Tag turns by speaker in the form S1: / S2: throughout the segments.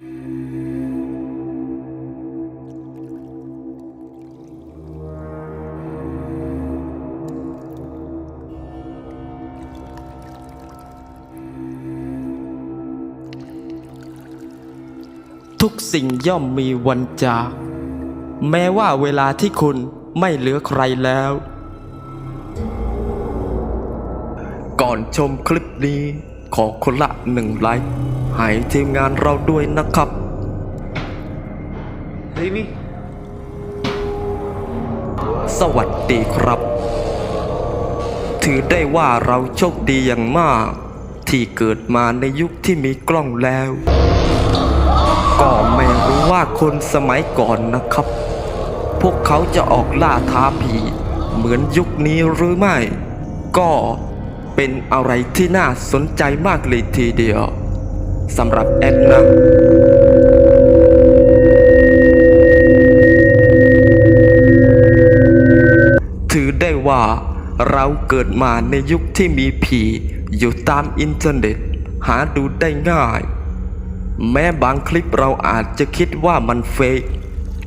S1: ทุกสิ่งย่อมมีวันจาก แม้ว่าเวลาที่คุณไม่เหลือใครแล้ว ก่อนชมคลิปนี้ขอคนละหนึ่งไลค์ ให้ทีมงานเราด้วยนะครับ
S2: Rini,
S1: สวัสดีครับ ถือได้ว่าเราโชคดีอย่างมาก ที่เกิดมาในยุคที่มีกล้องแล้ว ก็ไม่รู้ว่าคนสมัยก่อนนะครับ พวกเขาจะออกล่าท้าผีเหมือนยุคนี้หรือไม่ ก็เป็นอะไรที่น่าสนใจมากเลยทีเดียว สำหรับแอนนะถือได้ว่าเราเกิดมาในยุคที่มีผีอยู่ตามอินเทอร์เน็ต หาดูได้ง่าย แม้บางคลิปเราอาจจะคิดว่ามันเฟก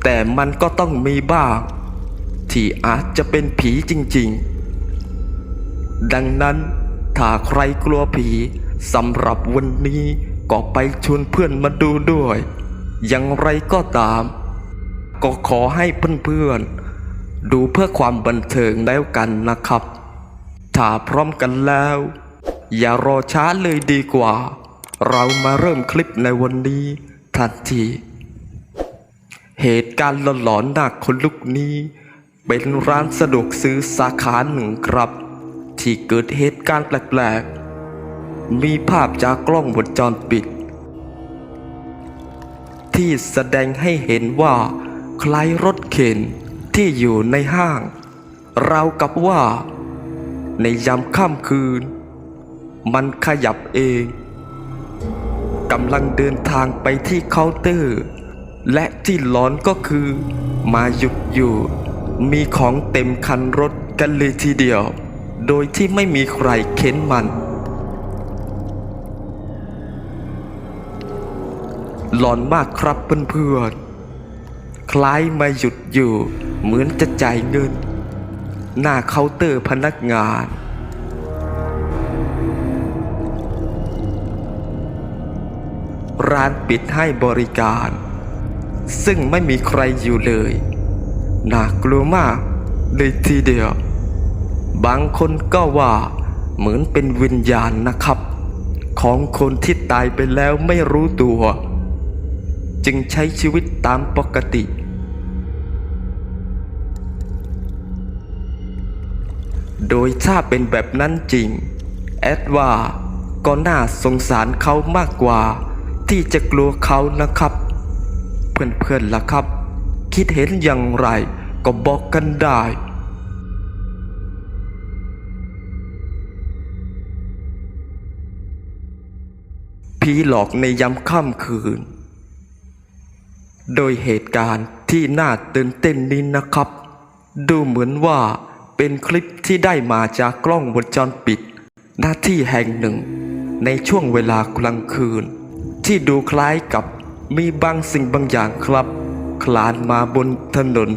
S1: แต่มันก็ต้องมีบ้าง ที่อาจจะเป็นผีจริงๆ ดังนั้นถ้าใครกลัวผีสำหรับวันนี้ ก็ไปชวนเพื่อนมาดูด้วย อย่างไรก็ตาม ก็ขอให้เพื่อนๆ ดูเพื่อความบันเทิงแล้วกันนะครับ ถ้าพร้อมกันแล้ว อย่ารอช้าเลยดีกว่า เรามาเริ่มคลิปในวันนี้ทันที เหตุการณ์หลอนๆหนักคนลุกนี้ เป็นร้านสะดวกซื้อสาขาหนึ่งครับ ที่เกิดเหตุการณ์แปลกๆ มีภาพจากกล้องวงจรปิด ที่แสดงให้เห็นว่า คล้ายรถเข็นที่อยู่ในห้าง เราวกับว่า ในยามค่ำคืน มันขยับเองกำลังเดินทางไปที่เคาน์เตอร์ และที่หลอนก็คือ มาหยุดอยู่ มีของเต็มคันรถกันเลยทีเดียว โดยที่ไม่มีใครเข็นมัน หลอนมากครับเพื่อนๆ คล้ายไมาหยุดอยู่ เหมือนจะจ่ายเงิน หน้าเคาน์เตอร์พนักงานร้านปิดให้บริการ ซึ่งไม่มีใครอยู่เลยน่ากลัวมากเลยทีเดียว บางคนก็ว่าเหมือนเป็นวิญญาณนะครับ ของคนที่ตายไปแล้วไม่รู้ตัว จึงใช้ชีวิตตามปกติ โดยถ้าเป็นแบบนั้นจริง แอดว่าก็น่าสงสารเขามากกว่า ที่จะกลัวเขานะครับ เพื่อนๆล่ะครับ คิดเห็นอย่างไรก็บอกกันได้ผีหลอกในยามค่ำคืน โดยเหตุการณ์ที่น่าตื่นเต้นนี้นะครับ ดูเหมือนว่าเป็นคลิปที่ได้มาจากกล้องวงจรปิด หน้าที่แห่งหนึ่ง ในช่วงเวลากลางคืน ที่ดูคล้ายกับมีบางสิ่งบางอย่างครับ คลานมาบนถนน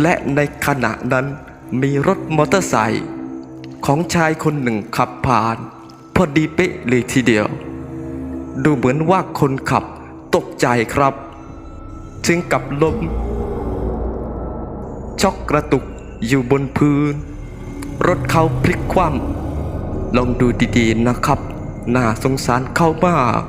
S1: และในขณะนั้นมีรถมอเตอร์ไซค์ของชายคนหนึ่งขับผ่าน พอดีเป๊ะเลยทีเดียว ดูเหมือนว่าคนขับตกใจครับ จึงกับล้มช็อกกระตุกอยู่บนพื้น รถเขาพลิกคว่ำลองดูดีๆนะครับ น่าสงสารเขามาก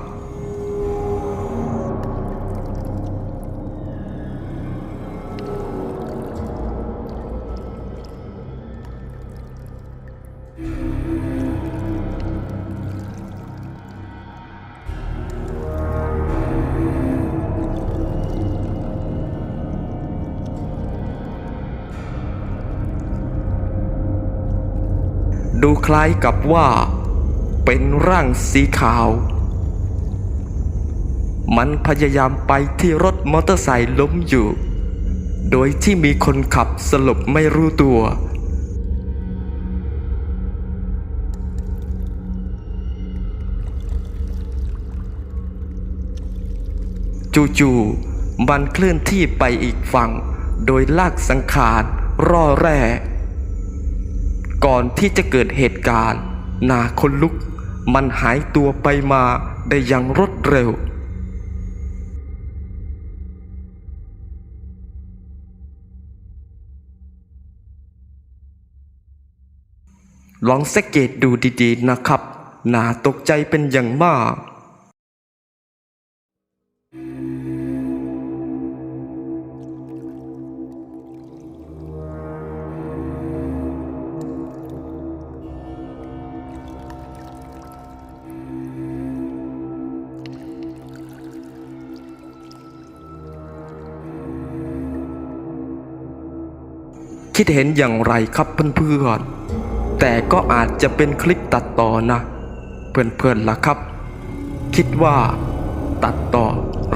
S1: คล้ายกับว่า เป็นร่างสีขาว มันพยายามไปที่รถมอเตอร์ไซค์ล้มอยู่ โดยที่มีคนขับสลบไม่รู้ตัว จู่ๆมันเคลื่อนที่ไปอีกฝั่ง โดยลากสังขารร่อแร่ ก่อนที่จะเกิดเหตุการณ์ นาคนลุก มันหายตัวไปมาได้อย่างรวดเร็ว ลองสังเกตดูดีๆนะครับ นาตกใจเป็นอย่างมาก คิดเห็นอย่างไรครับเพื่อนๆแต่ก็อาจจะเป็นคลิปตัดต่อนะ เพื่อนๆล่ะครับ คิดว่า ตัดต่อ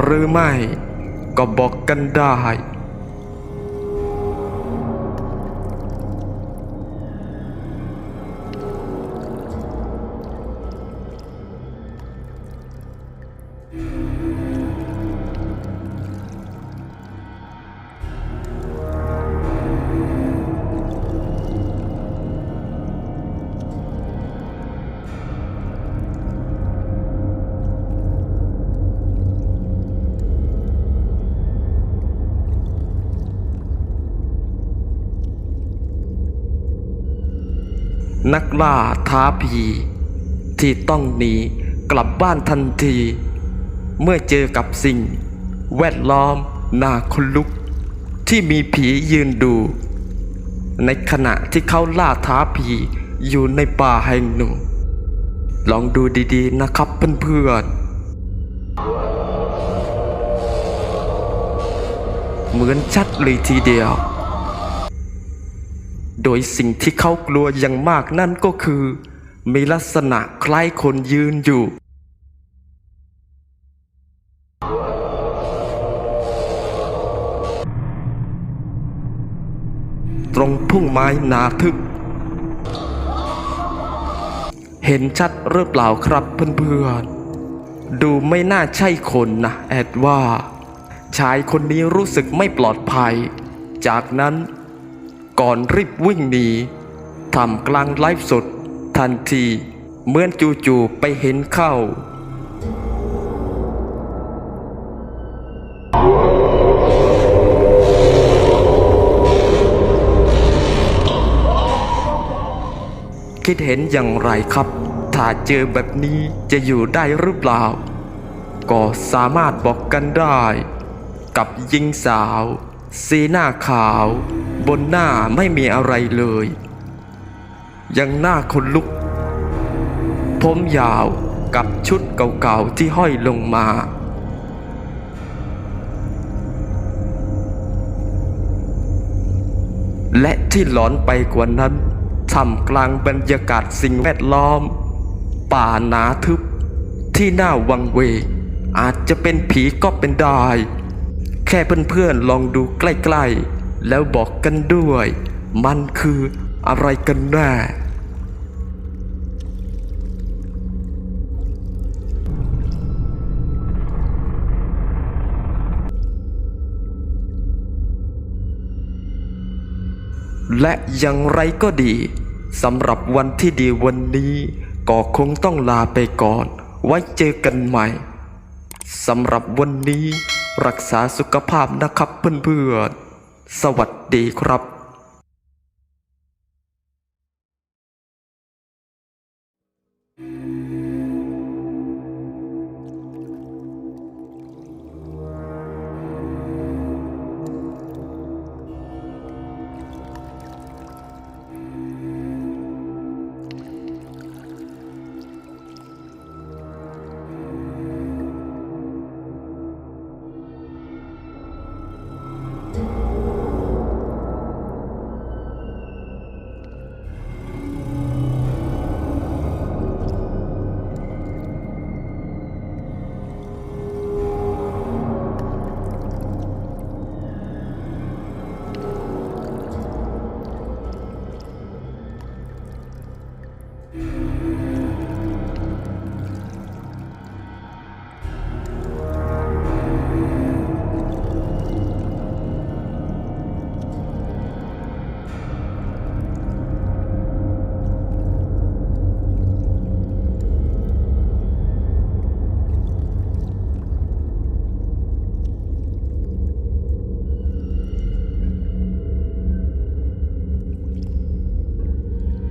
S1: หรือไม่ ก็บอกกันได้ นักล่าท้าผีที่ต้องหนีกลับบ้านทันที เมื่อเจอกับสิ่ง แวดล้อมน่าคนลุก ที่มีผียืนดู ในขณะที่เขาล่าท้าผีอยู่ในป่าแห่งหนึ่ง ลองดูดีๆนะครับเพื่อนๆเหมือนชัดเลยทีเดียว โดยสิ่งที่เขากลัวอย่างมากนั่นก็คือ มีลักษณะคล้ายคนยืนอยู่ ตรงพุ่งไม้หนาทึบ เห็นชัดหรือเปล่าครับเพื่อนๆ ดูไม่น่าใช่คนนะแอดว่า ชายคนนี้รู้สึกไม่ปลอดภัย จากนั้น ก่อนรีบวิ่งหนีทำกลางไลฟ์สด ทันทีเหมือนจู่ๆไปเห็นเข้า คิดเห็นอย่างไรครับ ถ้าเจอแบบนี้จะอยู่ได้หรือเปล่า ก็สามารถบอกกันได้ กับหญิงสาว สีหน้าขาว บนหน้าไม่มีอะไรเลย ยังหน้าคนลุก ผมยาวกับชุดเก่าๆที่ห้อยลงมา และที่หลอนไปกว่านั้นท่ามกลางบรรยากาศสิ่งแวดล้อม ป่าหนาทึบ ที่น่าวังเวงอาจจะเป็นผีก็เป็นได้ แค่เพื่อนๆลองดูใกล้ๆ แล้วบอกกันด้วย มันคืออะไรกันแน่และอย่างไรก็ดีสำหรับวันที่ดีวันนี้ ก็คงต้องลาไปก่อน ไว้เจอกันใหม่สำหรับวันนี้ รักษาสุขภาพนะครับเพื่อนๆ สวัสดีครับ